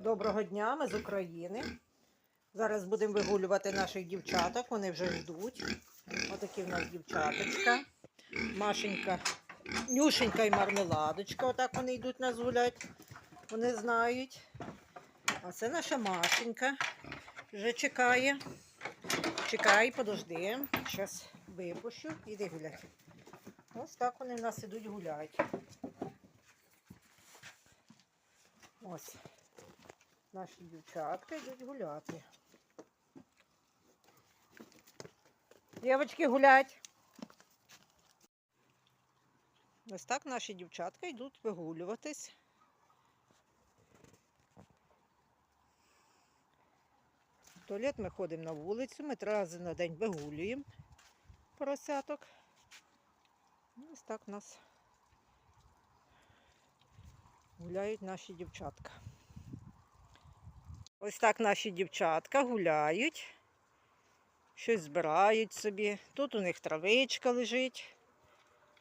Доброго дня, ми з України. Зараз будемо вигулювати наших дівчаток, вони вже ждуть. Отакі в нас дівчаточка. Машенька, Нюшенька і мармеладочка. Отак вони йдуть нас гулять. Вони знають. А це наша Машенька. Вже чекає. Чекай, подожди. Зараз випущу. Іди гуляти. Ось так вони в нас ідуть гуляти. Ось. Наші дівчатка йдуть гуляти. Дівчатки гулять. Ось так наші дівчатка йдуть вигулюватись. В туалет ми ходимо на вулицю, ми три рази на день вигулюємо поросяток. Ось так у нас гуляють наші дівчатка. Ось так наші дівчатка гуляють, щось збирають собі. Тут у них травичка лежить.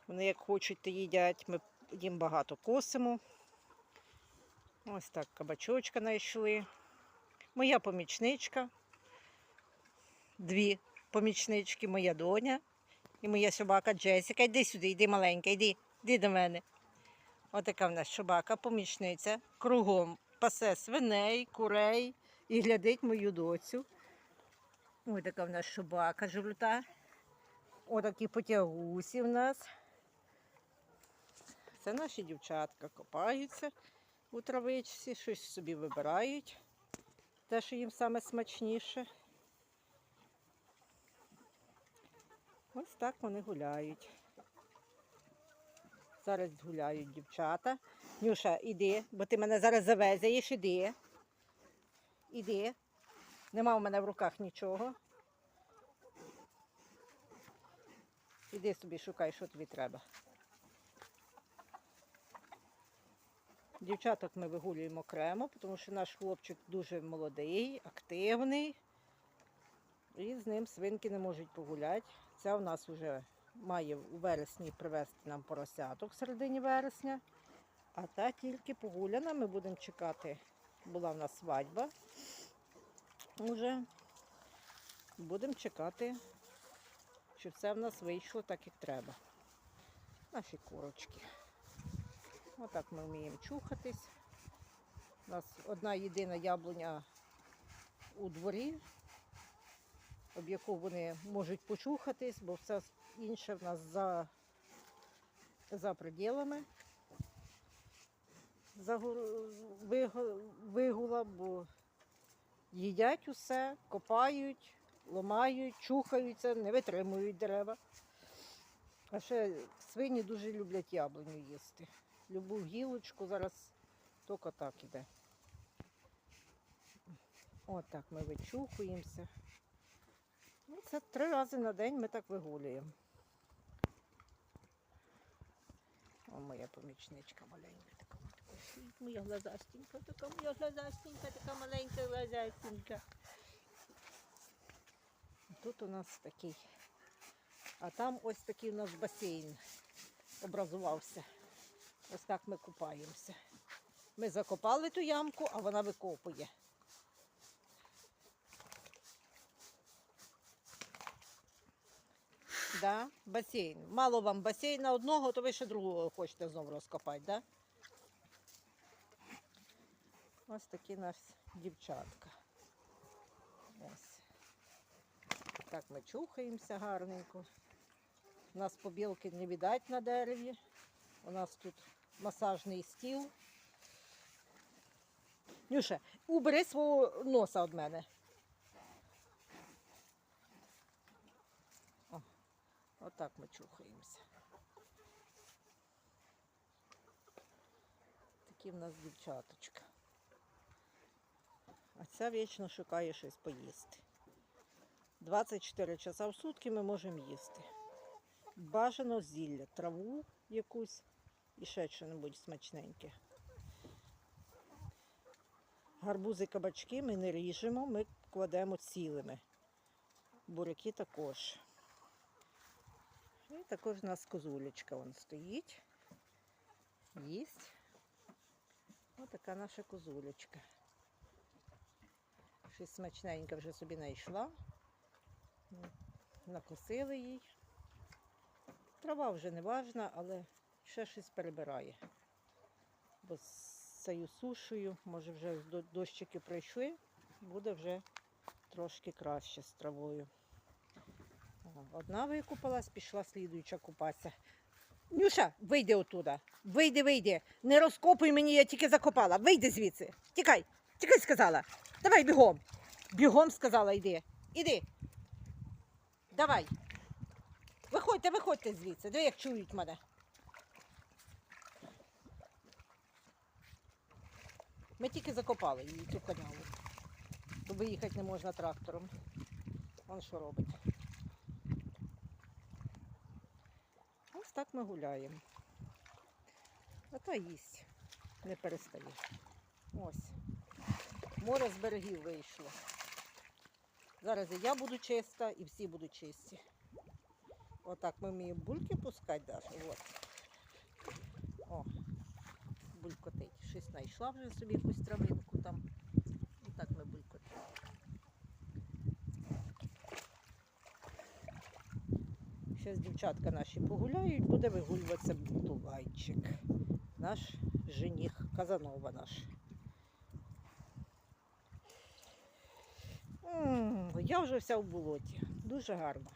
Вони як хочуть, то їдять. Ми їм багато косимо. Ось так кабачочка знайшли. Моя помічничка. Дві помічнички, моя доня і моя собака Джесіка. Йди сюди, йди маленька, йди, йди до мене. Отака в нас собака, помічниця. Кругом пасе свиней, курей і глядить мою доцю. Ось така в нас собака жовта. Отакі потягусі в нас. Це наші дівчатка копаються у травичці, щось собі вибирають. Те, що їм саме смачніше. Ось так вони гуляють. Зараз гуляють дівчата. Нюша, іди, бо ти мене зараз завезеш, іди. Іди. Нема в мене в руках нічого. Іди собі шукай, що тобі треба. Дівчаток ми вигулюємо окремо, тому що наш хлопчик дуже молодий, активний. І з ним свинки не можуть погуляти. Ця у нас вже має у вересні привезти нам поросяток в середині вересня. А та тільки погуляна. Ми будемо чекати. Була в нас свадьба. Уже будемо чекати, щоб це в нас вийшло так, як треба. Наші курочки. Отак ми вміємо чухатись. У нас одна єдина яблуня у дворі, об яку вони можуть почухатись, бо все інше в нас за, за вигу- вигула, бо їдять усе, копають, ламають, чухаються, не витримують дерева. А ще свині дуже люблять яблуню їсти. Любу гілочку зараз тільки так іде. Отак ми вичухуємося. Ну, це три рази на день ми так вигулюємо. О, моя помічничка маленька Моя глазастенька, така моя глазастенька, така маленька глазастенька. Тут у нас такий. А там ось такий у нас басейн образувався. Ось так ми купаємося. Ми закопали ту ямку, а вона викопує. Да, басейн. Мало вам басейна одного, то ви ще другого хочете знову розкопати, да? Ось такі нас дівчатка. Ось. Так ми чухаємося гарненько. У нас побілки не віддать на дереві. У нас тут масажний стіл. Нюша, убери свого носа від мене. О, отак ми чухаємося. Такі в нас дівчаточка. А ця вічно шукає щось поїсти. 24 часа в сутки ми можемо їсти. Бажано зілля, траву якусь і ще щось смачненьке. Гарбузи кабачки ми не ріжемо, ми кладемо цілими. Буряки також. І також у нас козулечка вон стоїть. Їсть. Ось така наша козулечка. Щось смачненьке вже собі знайшла. Накосили їй. Трава вже не важна, але ще щось перебирає. Бо з цією сушею, може вже до- дощики пройшли, буде вже трошки краще з травою. Одна викупалась, пішла слідуюча купатися. Нюша, вийди отуда. Вийди, вийди. Не розкопуй мені, я тільки закопала. Вийди звідси. Тікай, тікай, сказала. Давай бігом. Бігом сказала, йди. Іди. Давай. Виходьте, виходьте звідси. Диви, як чують мене. Ми тільки закопали її цю канаву. То виїхати не можна трактором. Он що робить. Ось так ми гуляємо. А та їсть, не перестає. Ось. Море з берегів вийшло. Зараз і я буду чиста, і всі будуть чисті. Отак ми вміємо бульки пускати даже. От. О, булькотить. Щось знайшла вже собі якусь травинку там. І так ми булькотимо. Зараз дівчатка наші погуляють, буде вигулюватися Тулайчик. Наш жених Казанова наш. Я вже вся в болоті. Дуже гарно.